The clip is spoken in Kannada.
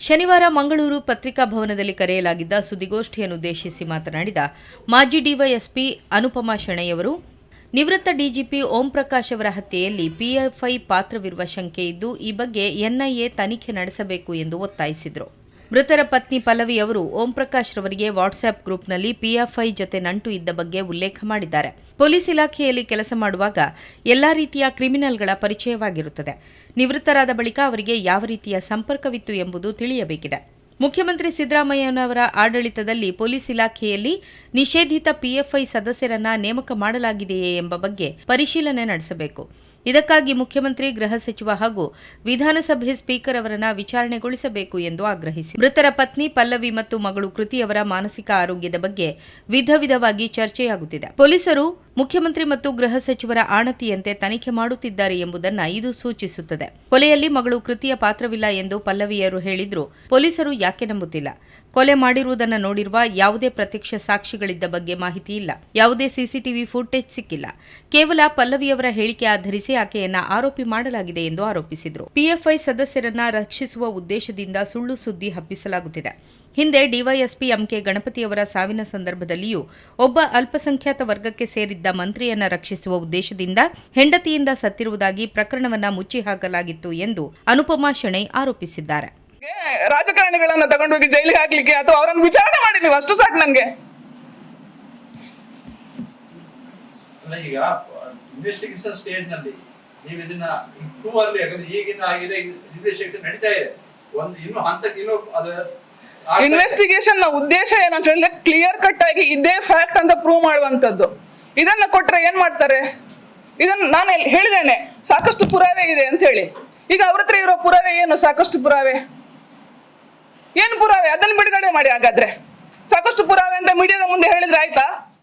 ಶನಿವಾರ ಮಂಗಳೂರು ಪತ್ರಿಕಾ ಭವನದಲ್ಲಿ ಕರೆಯಲಾಗಿದ್ದ ಸುದ್ದಿಗೋಷ್ಠಿಯನ್ನುದ್ದೇಶಿಸಿ ಮಾತನಾಡಿದ ಮಾಜಿ ಡಿವೈಎಸ್ಪಿ ಅನುಪಮಾ ಶೆಣೆಯವರು, ನಿವೃತ್ತ ಡಿಜಿಪಿ ಓಂ ಪ್ರಕಾಶ್ ಅವರ ಹತ್ಯೆಯಲ್ಲಿ ಪಿಎಫ್ಐ ಪಾತ್ರವಿರುವ ಶಂಕೆ ಇದ್ದು, ಈ ಬಗ್ಗೆ ಎನ್ಐಎ ತನಿಖೆ ನಡೆಸಬೇಕು ಎಂದು ಒತ್ತಾಯಿಸಿದರು. ಮೃತರ ಪತ್ನಿ ಪಲ್ಲವಿ ಅವರು ಓಂ ಪ್ರಕಾಶ್ ರವರಿಗೆ ವಾಟ್ಸ್ಆಪ್ ಗ್ರೂಪ್ನಲ್ಲಿ ಪಿಎಫ್ಐ ಜೊತೆ ನಂಟು ಇದ್ದ ಬಗ್ಗೆ ಉಲ್ಲೇಖ ಮಾಡಿದ್ದಾರೆ. ಪೊಲೀಸ್ ಇಲಾಖೆಯಲ್ಲಿ ಕೆಲಸ ಮಾಡುವಾಗ ಎಲ್ಲಾ ರೀತಿಯ ಕ್ರಿಮಿನಲ್ಗಳ ಪರಿಚಯವಾಗಿರುತ್ತದೆ. ನಿವೃತ್ತರಾದ ಬಳಿಕ ಅವರಿಗೆ ಯಾವ ರೀತಿಯ ಸಂಪರ್ಕವಿತ್ತು ಎಂಬುದು ತಿಳಿಯಬೇಕಿದೆ. ಮುಖ್ಯಮಂತ್ರಿ ಸಿದ್ದರಾಮಯ್ಯನವರ ಆಡಳಿತದಲ್ಲಿ ಪೊಲೀಸ್ ಇಲಾಖೆಯಲ್ಲಿ ನಿಷೇಧಿತ ಪಿಎಫ್ಐ ಸದಸ್ಯರನ್ನ ನೇಮಕ ಮಾಡಲಾಗಿದೆಯೇ ಎಂಬ ಬಗ್ಗೆ ಪರಿಶೀಲನೆ ನಡೆಸಬೇಕು. ಇದಕ್ಕಾಗಿ ಮುಖ್ಯಮಂತ್ರಿ, ಗೃಹ ಸಚಿವ ಹಾಗೂ ವಿಧಾನಸಭೆ ಸ್ಪೀಕರ್ ಅವರನ್ನ ವಿಚಾರಣೆಗೊಳಿಸಬೇಕು ಎಂದು ಆಗ್ರಹಿಸಿ. ಮೃತರ ಪತ್ನಿ ಪಲ್ಲವಿ ಮತ್ತು ಮಗಳು ಕೃತಿಯವರ ಮಾನಸಿಕ ಆರೋಗ್ಯದ ಬಗ್ಗೆ ವಿಧ ವಿಧವಾಗಿ ಚರ್ಚೆಯಾಗುತ್ತಿದೆ. ಪೊಲೀಸರು ಮುಖ್ಯಮಂತ್ರಿ ಮತ್ತು ಗೃಹ ಸಚಿವರ ಆಣತಿಯಂತೆ ತನಿಖೆ ಮಾಡುತ್ತಿದ್ದಾರೆ ಎಂಬುದನ್ನ ಇದು ಸೂಚಿಸುತ್ತದೆ. ಕೊಲೆಯಲ್ಲಿ ಮಗಳು ಕೃತಿಯ ಪಾತ್ರವಿಲ್ಲ ಎಂದು ಪಲ್ಲವಿಯರು ಹೇಳಿದ್ರು. ಪೊಲೀಸರು ಯಾಕೆ ನಂಬುತ್ತಿಲ್ಲ? ಕೊಲೆ ಮಾಡಿರುವುದನ್ನು ನೋಡಿರುವ ಯಾವುದೇ ಪ್ರತ್ಯಕ್ಷ ಸಾಕ್ಷಿಗಳಿದ್ದ ಬಗ್ಗೆ ಮಾಹಿತಿ ಇಲ್ಲ. ಯಾವುದೇ ಸಿಸಿಟಿವಿ ಫುಟೇಜ್ ಸಿಕ್ಕಿಲ್ಲ. ಕೇವಲ ಪಲ್ಲವಿಯವರ ಹೇಳಿಕೆ ಆಧರಿಸಿ ಆಕೆಯನ್ನ ಆರೋಪಿ ಮಾಡಲಾಗಿದೆ ಎಂದು ಆರೋಪಿಸಿದರು. ಪಿಎಫ್ಐ ಸದಸ್ಯರನ್ನ ರಕ್ಷಿಸುವ ಉದ್ದೇಶದಿಂದ ಸುಳ್ಳು ಸುದ್ದಿ ಹಬ್ಬಿಸಲಾಗುತ್ತಿದೆ. ಹಿಂದೆ ಡಿವೈಎಸ್ಪಿ ಎಂಕೆ ಗಣಪತಿಯವರ ಸಾವಿನ ಸಂದರ್ಭದಲ್ಲಿಯೂ ಒಬ್ಬ ಅಲ್ಪಸಂಖ್ಯಾತ ವರ್ಗಕ್ಕೆ ಸೇರಿದ್ದ ಮಂತ್ರಿಯನ್ನ ರಕ್ಷಿಸುವ ಉದ್ದೇಶದಿಂದ ಹೆಂಡತಿಯಿಂದ ಸತ್ತಿರುವುದಾಗಿ ಪ್ರಕರಣವನ್ನ ಮುಚ್ಚಿ ಹಾಕಲಾಗಿತ್ತು ಎಂದು ಅನುಪಮಾ ಶೆಣೈ ಆರೋಪಿಸಿದ್ದಾರೆ ರಾಜಕಾರಣಿಗಳನ್ನು ತಗೊಂಡೋಗಿ ಜೈಲಿಗೆ ಹಾಕ್ಲಿಕ್ಕೆ ಅಥವಾ ಅವರನ್ನು ವಿಚಾರಣೆ ಮಾಡಿ ನೀವು ಅಷ್ಟು ಸಾಕು ನನಗೆ ಅಲ್ಲ ಈಗ ಇನ್ವೆಸ್ಟಿಗೇಷನ್ ಸ್ಟೇಜ್ನಲ್ಲಿ ನೀವು ಇದನ್ನ ಟೂ ಅಲ್ಲಿ ಯಾಕಂದ್ರೆ ಈಗಿನ ಆಗಿದೆ ಇನ್ವೆಸ್ಟಿಗೇಷನ್ ನಡೀತಾ ಇದೆ ಒಂದು ಇನ್ನು ಹಂತಕ್ಕೆ ಇನ್ನು ಅದು ಆಗ್ತಾ ಇದೆ. ಇನ್ವೆಸ್ಟಿಗೇಷನ್ನ ಉದ್ದೇಶ ಏನಂತ ಹೇಳಿದ್ರೆ ಕ್ಲಿಯರ್ ಕಟ್ ಆಗಿ ಇದೇ ಫ್ಯಾಕ್ಟ್ ಅಂತ ಪ್ರೂವ್ ಮಾಡುವಂತದ್ದು ಇದನ್ನ ಕೊಟ್ರೆ ಏನ್ ಮಾಡ್ತಾರೆ? ಇದನ್ನ ನಾನು ಹೇಳಿದೇನೆ ಸಾಕಷ್ಟು ಪುರಾವೆ ಇದೆ ಅಂತ ಹೇಳಿ. ಈಗ ಅವ್ರ ಹತ್ರ ಇರೋ ಪುರಾವೆ ಏನು? ಸಾಕಷ್ಟು ಪುರಾವೆ. ಏನು ಪುರಾವೆ? ಅದನ್ನ ಬಿಡುಗಡೆ ಮಾಡಿ ಹಾಗಾದ್ರೆ. ಸಾಕಷ್ಟು ಪುರಾವೆ ಅಂತ ಮೀಡಿಯಾದ ಮುಂದೆ ಹೇಳಿದ್ರೆ ಆಯ್ತಾ?